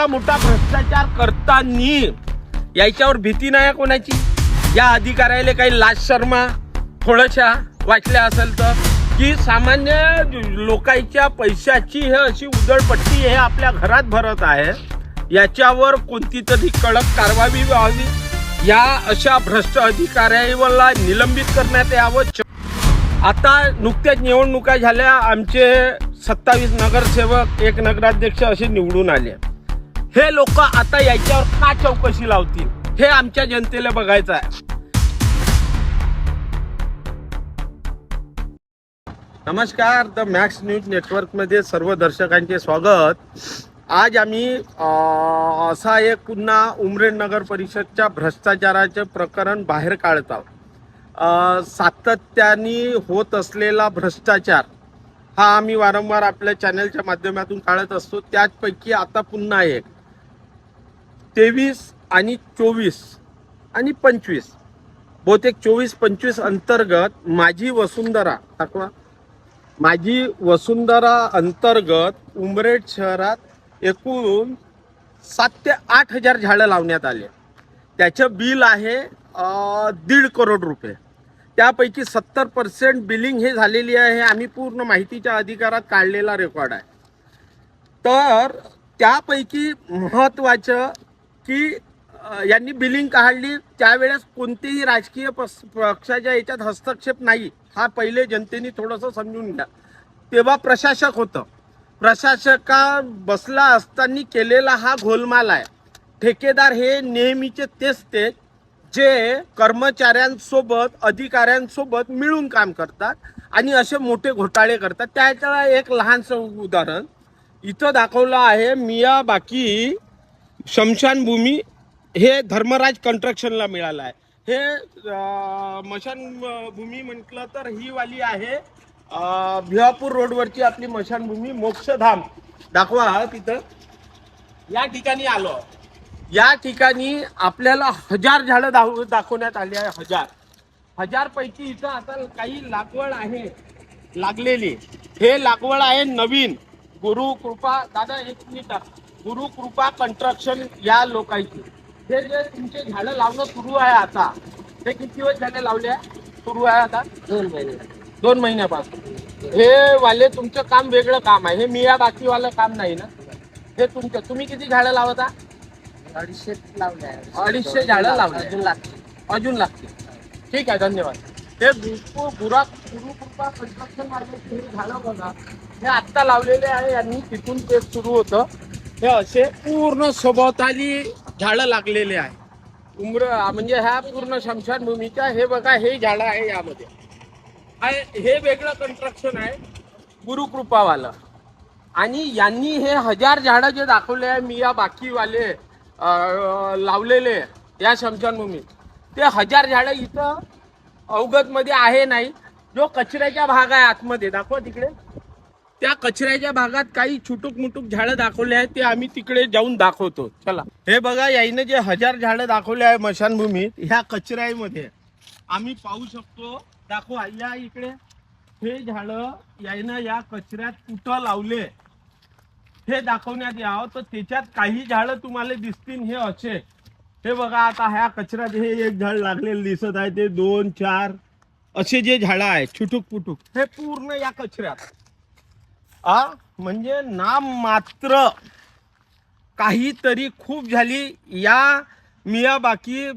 एवढा मोठा भ्रष्टाचार करतानी याच्यावर भीती नाही कोणाची? या अधिकाऱ्याला काही लाज शर्मा थोड्याशा वाचल्या असेल तर? की सामान्य लोकांच्या पैशाची हे अशी उधळपट्टी हे आपल्या घरात भरत आहे याच्यावर कोणती तरी कडक कारवाई व्हावी? या अशा भ्रष्ट अधिकाऱ्याला निलंबित करण्यात यावं. आता नुकत्याच निवडणुका झाल्या आमचे सत्तावीस नगरसेवक एक नगराध्यक्ष असे निवडून आले. हे लोक आता याच्यावर का चौकशी लावतील? हे आमच्या जनतेला बघायचं आहे. नमस्कार द मॅक्स न्यूज नेटवर्कमध्ये सर्व दर्शकांचे स्वागत. आज आम्ही असा एक पुन्हा उमरेड नगर परिषदच्या भ्रष्टाचाराचे प्रकरण बाहेर काढत आहोत. सातत्याने होत असलेला भ्रष्टाचार हा आम्ही वारंवार आपल्या चॅनलच्या माध्यमातून काढत असतो. त्याचपैकी आता पुन्हा एक. तेवीस आणि चोवीस आणि पंचवीस. बहुतेक चोवीस पंचवीस अंतर्गत माझी वसुंधरा दाखवा. माझी वसुंधरा अंतर्गत उमरेड शहरात एकूण सात ते आठ हजार झाडं लावण्यात आले. त्याचं बिल आहे दीड करोड रुपये. त्यापैकी सत्तर पर्सेंट बिलिंग हे झालेली आहे. आम्ही पूर्ण माहितीच्या अधिकारात काढलेला रेकॉर्ड आहे. तर त्यापैकी महत्त्वाचं की यांनी बिलिंग काढली. त्यावेळेस कोणतेही राजकीय पक्षाच्या याच्यात हस्तक्षेप नाही. हा पहिले जनतेने थोडंसं समजून घ्या. तेव्हा प्रशासक होतं. प्रशासका बसला असताना केलेला हा घोलमाल आहे. ठेकेदार हे नेहमीचे तेच ते जे कर्मचाऱ्यांसोबत अधिकाऱ्यांसोबत मिळून काम करतात आणि असे मोठे घोटाळे करतात. त्याचं एक लहानसं उदाहरण इथं दाखवलं आहे. मिया बाकी शमशानभूमी हे धर्मराज कंस्ट्रक्शनला मिळालं आहे. हे मशानभूमी म्हटलं तर ही वाली आहे भिवापूर रोडवरची आपली मशानभूमी मोक्षधाम. दाखवा तिथं. या ठिकाणी आलो. या ठिकाणी आपल्याला हजार झाडं दाखव दाखवण्यात आली आहे हजार. हजारपैकी इथं आता काही लागवड आहे लागलेली. हे लागवड आहे नवीन. गुरु कृपा. दादा एक मिनिट. गुरु कृपा कंस्ट्रक्शन या लोकांची. हे जे तुमचे झाडं लावणं सुरू आहे आता हे किती दिवस झाले लावले आहे? सुरू आहे आता? दोन महिने. दोन महिन्यापासून. हे वाले तुमचं काम वेगळं काम आहे. हे मिया बाकीवालं काम नाही ना? हे तुमचं. तुम्ही किती झाडं लावता? अडीचशे लावले आहे. अडीचशे झाडं लावले. अजून लागते अजून लागते ठीक आहे धन्यवाद. हे गुरु गुरा गुरुकृपा कंस्ट्रक्शन मार्केट झालं बघा हे आत्ता लावलेले आहे यांनी तिथून ते सुरू होतं. हे असे पूर्ण सभोवताली झाडं लागलेले आहे. उमर म्हणजे ह्या पूर्ण शमशानभूमीच्या हे बघा हे झाडं आहे यामध्ये. आहे- हे वेगळं कन्स्ट्रक्शन आहे गुरुकृपावालं. आणि यांनी हे हजार झाडं जे दाखवले आहे मी या बाकीवाले लावलेले या शमशानभूमीत. ते हजार झाडं इथं अवगतमध्ये आहे नाही. जो कचऱ्याच्या भाग आहे आतमध्ये. दाखवा तिकडे. त्या कचऱ्याच्या भागात काही छुटूक मुटूक झाडं दाखवले आहेत ते आम्ही तिकडे जाऊन दाखवतो. चला. हे बघा याईनं जे हजार झाडं दाखवले आहे मशानभूमीत ह्या कचऱ्यामध्ये. आम्ही पाहू शकतो. दाखवा या इकडे. हे झाडं यायनं या कचऱ्यात कुठं लावले? हे दाखवण्यात यावं तर त्याच्यात काही झाडं तुम्हाला दिसतील हे असे. हे बघा आता ह्या कचऱ्यात हे एक झाड लागलेलं दिसत आहे ते दोन चार असे जे झाडं आहेत छुटूक पुटूक हे पूर्ण या कचऱ्यात. आ? म्हणजे नाम मात्र. काहीतरी खूप झाली. या मिया बाकी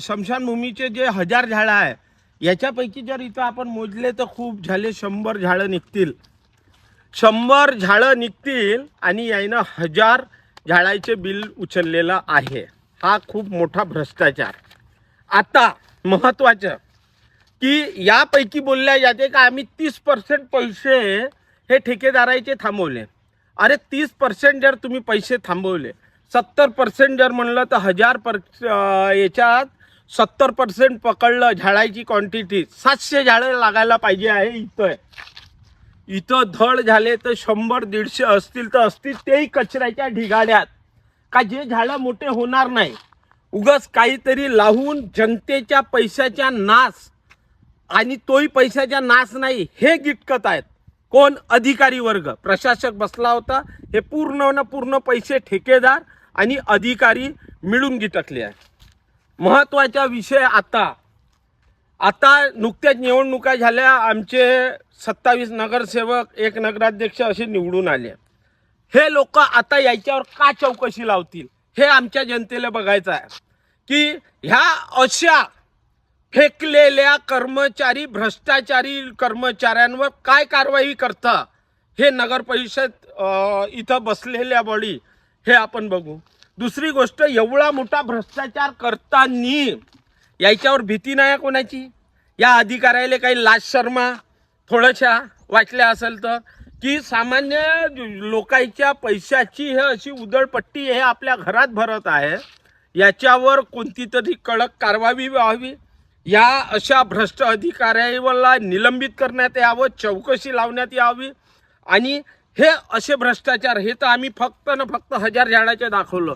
शमशानभूमीचे जे हजार झाडं आहे याच्यापैकी जर इथं आपण मोजले तर खूप झाले. शंभर झाडं निघतील. शंभर झाडं निघतील आणि यानं हजार झाडाचे बिल उचललेलं आहे. हा खूप मोठा भ्रष्टाचार. आता महत्त्वाचं की यापैकी बोलल्या जाते का आम्ही तीस पर्सेंट पैसे हे ठेकेदाराचे थांबवले. अरे तीस पर्सेंट जर तुम्ही पैसे थांबवले. सत्तर पर्सेंट जर म्हणलं तर हजार पर याच्यात सत्तर पर्सेंट पकडलं झाडाची क्वांटिटी सातशे झाडं लागायला पाहिजे आहे इथं. इथं धड झाले तर शंभर दीडशे असतील तर असतील तेही कचऱ्याच्या ढिगाड्यात. का जे झाडं मोठे होणार नाही. उगाच काहीतरी लावून जनतेच्या पैशाच्या नाश आणि तोही पैशाचा नाश नाही हे गिटकत आहेत. कोण अधिकारी वर्ग? प्रशासक बसला होता. हे पूर्ण न पूर्ण पैसे ठेकेदार आणि अधिकारी मिळून गिटकले आहे. महत्त्वाचा विषय आता. आता नुकत्याच निवडणुका झाल्या. आमचे सत्तावीस नगरसेवक एक नगराध्यक्ष असे निवडून आले. हे लोक आता याच्यावर का चौकशी लावतील? हे आमच्या जनतेला बघायचं आहे. की ह्या अशा फेकलेल्या कर्मचारी भ्रष्टाचारी कर्मचाऱ्यांवर काय कारवाई करता? हे नगर परिषद इथं बसलेल्या बॉडी हे आपण बघू. दुसरी गोष्ट एवढा मोठा भ्रष्टाचार करतानी याच्यावर भीती नाही आहे कोणाची? या अधिकाऱ्याला काही लाज शर्मा थोड्याशा वाटल्या असेल तर. की सामान्य लोकांच्या पैशाची हे अशी उदळपट्टी हे आपल्या घरात भरत आहे. याच्यावर कोणती तरी कडक कारवाई व्हावी. या अशा भ्रष्ट अधिकाऱ्याला निलंबित करण्यात यावं चौकशी लावण्यात यावी आणि हे असे भ्रष्टाचार हे तर आम्ही फक्त न फक्त हजार झाडाचे दाखवलं.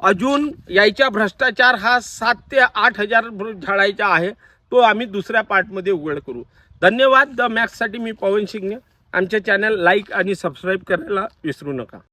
अजून यायच्या भ्रष्टाचार हा सात ते आठ हजार झाडायचा आहे तो आम्ही दुसऱ्या पार्टमध्ये उघड करू. धन्यवाद. द मॅक्ससाठी मी पवन सिंगने आमच्या चॅनल लाईक आणि सबस्क्राईब करायला विसरू नका.